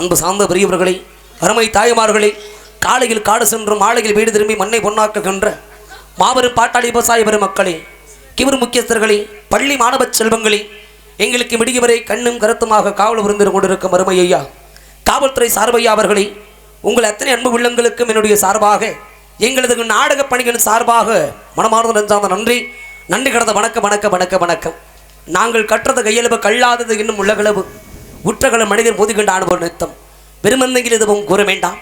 அன்பு சார்ந்த பெரியவர்களே அருமை தாய்மார்களே காலையில் காடு சென்று மாலையில் வீடு திரும்பி மண்ணை பொன்னாக்குகின்ற மாபெரும் பாட்டாளி விவசாய பெருமக்களே கிவர் முக்கியஸ்தர்களே பள்ளி மாணவ செல்வங்களே எங்களுக்கு விடிய வரை கண்ணும் கருத்துமாக காவல் புரிந்து கொண்டிருக்கும் அருமை ஐயா காவல்துறை சார்பையா அவர்களே உங்கள் அத்தனை அன்பு உள்ளங்களுக்கும் என்னுடைய சார்பாக எங்களது நாடக பணிகளின் சார்பாக மனமார்ந்த நெஞ்சார்ந்த நன்றி நன்றி கடந்த வணக்கம் வணக்கம் வணக்கம் வணக்கம். நாங்கள் கற்றது கையளவு கல்லாதது இன்னும் உள்ளகளவு உற்றகள மனிதர் மோதுகின்ற அனுபவம் நிறுத்தம் பெருமந்தையில் எதுவும் கூற வேண்டாம்.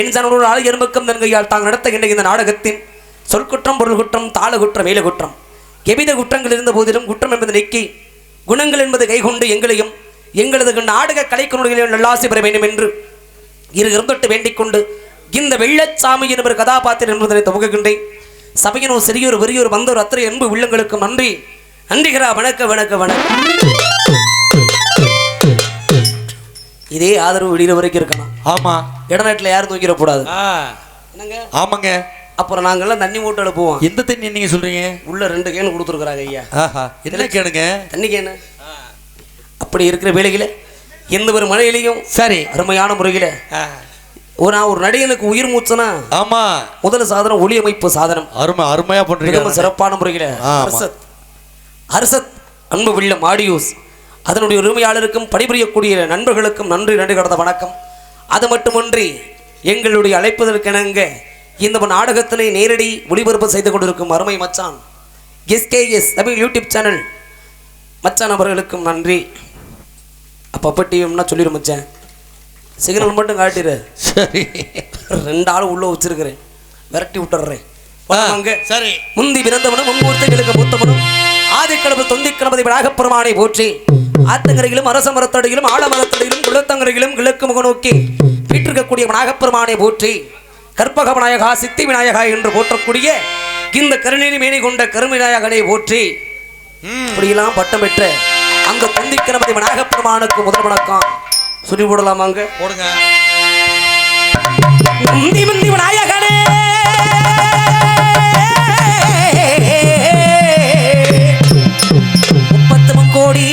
என் சனோடு ஆள் எறும்புக்கும் தன்கையால் தாங்கள் நடத்துகின்ற இந்த நாடகத்தின் சொற்குற்றம் பொருள் குற்றம் தாள குற்றம் வேலை குற்றம் எவ்வித குற்றங்கள் இருந்த போதிலும் குற்றம் என்பது நீக்கி குணங்கள் என்பது கைகொண்டு எங்களையும் எங்களது நாடக கலைக்குணுகளையும் நல்லாசி பெற வேண்டும் என்று இரு இருந்தொட்டு வேண்டிக் கொண்டு இந்த வெள்ளச்சாமி என்பவர் கதாபாத்திரம் என்பதனை துவங்குகின்றேன். சபையின் ஒரு சிறியோர் பெரியோர் வந்தோர் அத்தனை அன்பு உள்ளங்களுக்கும் நன்றி. நன்றிகிறா வணக்க வணக்க வணக்கம். இதே ஆதரவு வெளியில வரைக்கும் இருக்கணும். ஆமா. இடநாட்டில் யாரும் தூக்கிடக்கூடாது. ஆ, என்னங்க? ஆமாங்க. அப்புறம் நாங்கெல்லாம் தண்ணி மூட்டை எழுப்புவோம் எந்த தண்ணி நீங்க சொல்றீங்க? உள்ள ரெண்டு கேன் கொடுத்துருக்குறாங்க ஐயா. ஆஹா. என்ன கேளுங்க தண்ணி கேனு. அப்படி இருக்கிற வேலையில எந்த ஒரு மழையிலையும் சரி. அருமையான முறையில். ஒரு நான் ஒரு நடிகனுக்கு உயிர் மூச்சுனா ஆமா. முதல் சாதனம் ஒளி அமைப்பு சாதனம். அருமை அருமையா பண்றீங்க சிறப்பான முறையில். ஹர்ஷத் ஹர்ஷத் அன்பு வில்லம் ஆடியோஸ். அதனுடைய உரிமையாளருக்கும் பணிபுரியக்கூடிய நண்பர்களுக்கும் நன்றி நன்றி கடந்த வணக்கம். அது மட்டுமன்றி எங்களுடைய அழைப்பதற்கெனங்க இந்த நாடகத்தினை நேரடி ஒளிபரப்பு செய்து கொண்டிருக்கும் அருமை மச்சான் எஸ்கேஎஸ் தமிழ் யூடியூப் சேனல். மச்சான் அவர்களுக்கும் நன்றி. அப்போ டிவிம்னா சொல்லிடு மச்சான். சிக்னல் மட்டும் காட்டிடு சரி. ரெண்டு ஆள் உள்ள வச்சிருக்கிறேன். விரட்டி விட்டுறேன். சரி. முந்தி பிறந்தவனும் மும்மூர்த்திகளுக்கு மூத்தவனும் ஆதிக்கடவு தொந்திக்கணபதி விநாயகப்பெருமானை போற்றி ஆத்தங்கரையிலும் அரச மரத்தடியிலும் ஆலமரத்தடியிலும் குளத்தங்கரையிலும் கிழக்கு முக நோக்கி வீற்றிருக்கக்கூடிய விநாயகப்பெருமானை போற்றி கற்பக விநாயகா சித்தி விநாயகா என்று போற்றக்கூடிய இந்த கருணேரி மேனி கொண்ட கருவிநாயகனை போற்றி இப்படியெல்லாம் பட்டம் பெற்ற அந்த தொந்திக்கணபதி விநாயகப்பெருமானுக்கு முதல் வணக்கம். சொல்லி போடலாமாங்க போடுங்க. முந்தி முந்தி விநாயகனே! முப்பத்து முக்கோடி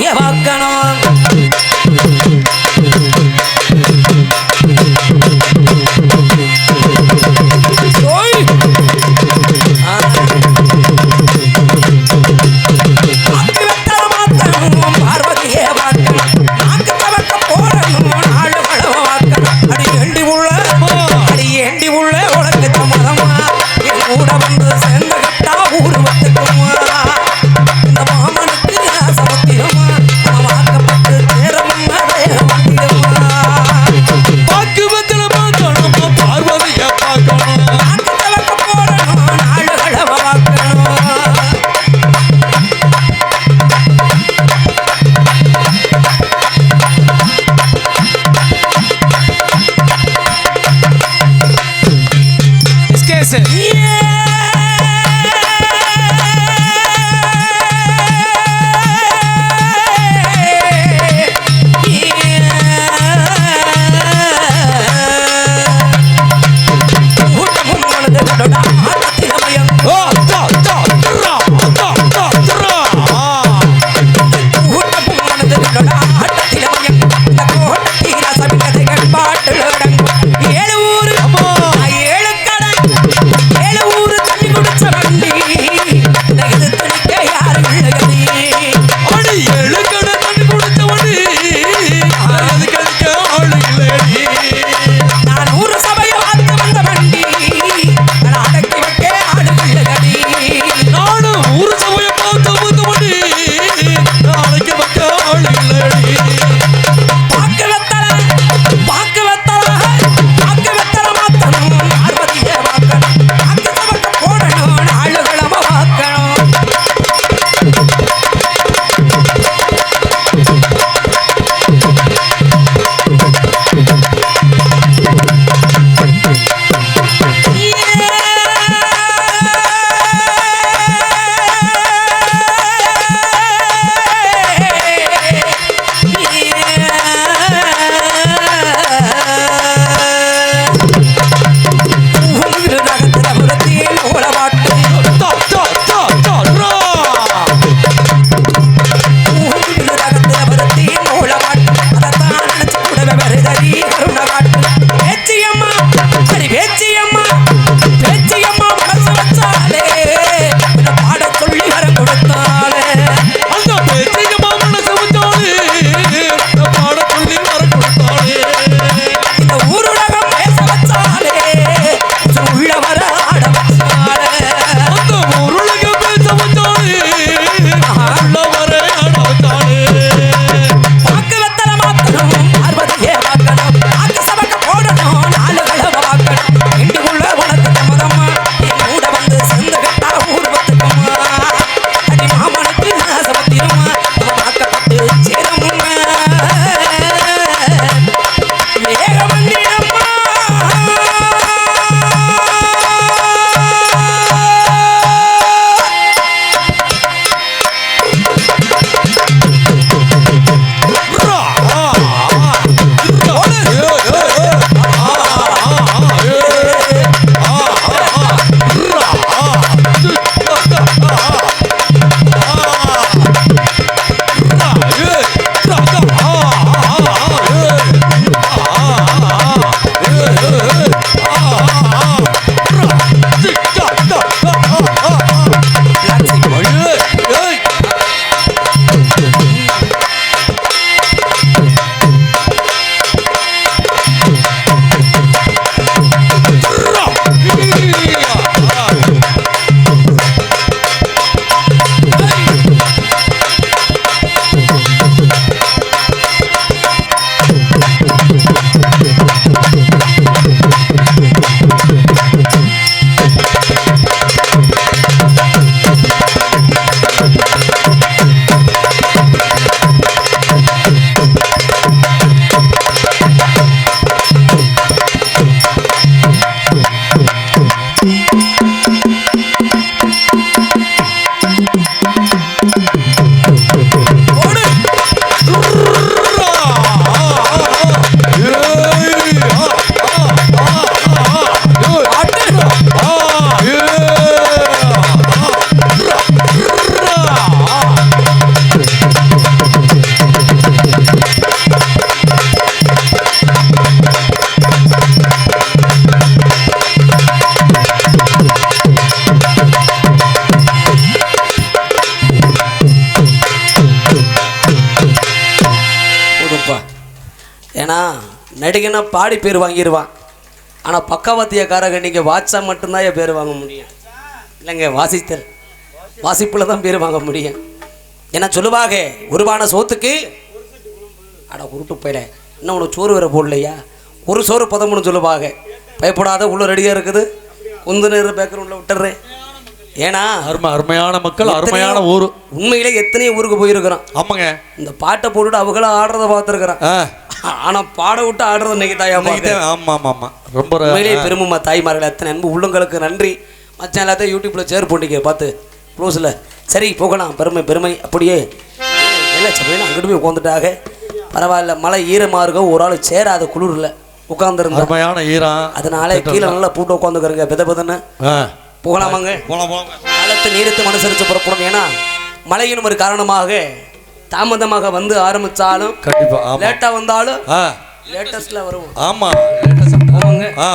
Yeah. Listen. Yeah. ஏன்னா நடிகனா பாடி பேர் வாங்கிடுவான் ஆனால் பக்கவாத்தியக்காரங்க நீங்கள் வாட்சா மட்டும்தான் என் பேர் வாங்க முடியும். இல்லைங்க வாசித்தல். வாசிப்பில் தான் பேர் வாங்க முடியும். ஏன்னா சொல்லுவாங்க? உருவான சோத்துக்கு? அட உருட்டு போயிட. இன்னும் உனக்கு சோறு வேற போடலையா? ஒரு சோறு பதமுன்னு சொல்லுவாங்க. பயப்படாத உள்ள ரெடியாக இருக்குது. குந்து நேரம் பேக்கர் விட்டுறேன். ஏன்னா அருமை அருமையான மக்கள் அருமையான ஊரு. உண்மையிலே எத்தனையோ ஊருக்கு போயிருக்கிறோம். ஆமாங்க. இந்த பாட்டை போட்டுட்டு அவங்களும் ஆடுறத பார்த்துருக்குறேன் ஆனா பாட விட்டு ஆடுறது இன்னைக்கு தாயா ஆமா ஆமா ஆமா. ரொம்ப பெருமைமா தாய்மார்கள் எத்தனை அன்பு. உள்ளங்களுக்கு நன்றி. மச்சான் எல்லாத்தையும் யூடியூப்ல சேர் போட்டிக்க பார்த்து. க்ளோஸில் சரி போகலாம். பெருமை பெருமை. அப்படியே. இல்லை சமையல் அங்கிட்டு போய் உட்காந்துட்டாக பரவாயில்ல மழை ஈரமாக இருக்கும் ஒரு ஆள் சேராத குளிரில் உட்காந்துருந்தோம் அருமையான ஈரம். அதனால கீழே நல்லா பூட்டு உட்காந்துக்கிறங்க பெத பெதன்னு. போகலாமாங்க? காலத்தை நீரத்து மனுசரித்து புறப்படும் ஏன்னா மழையினும் ஒரு காரணமாக தாமதமாக வந்து ஆரம்பிச்சாலும் கண்டிப்பா ஆமா. லேட்டாக வந்தாலும் லேட்டஸ்ட்ல வரும் ஆமா. ஆமாங்க ஆ.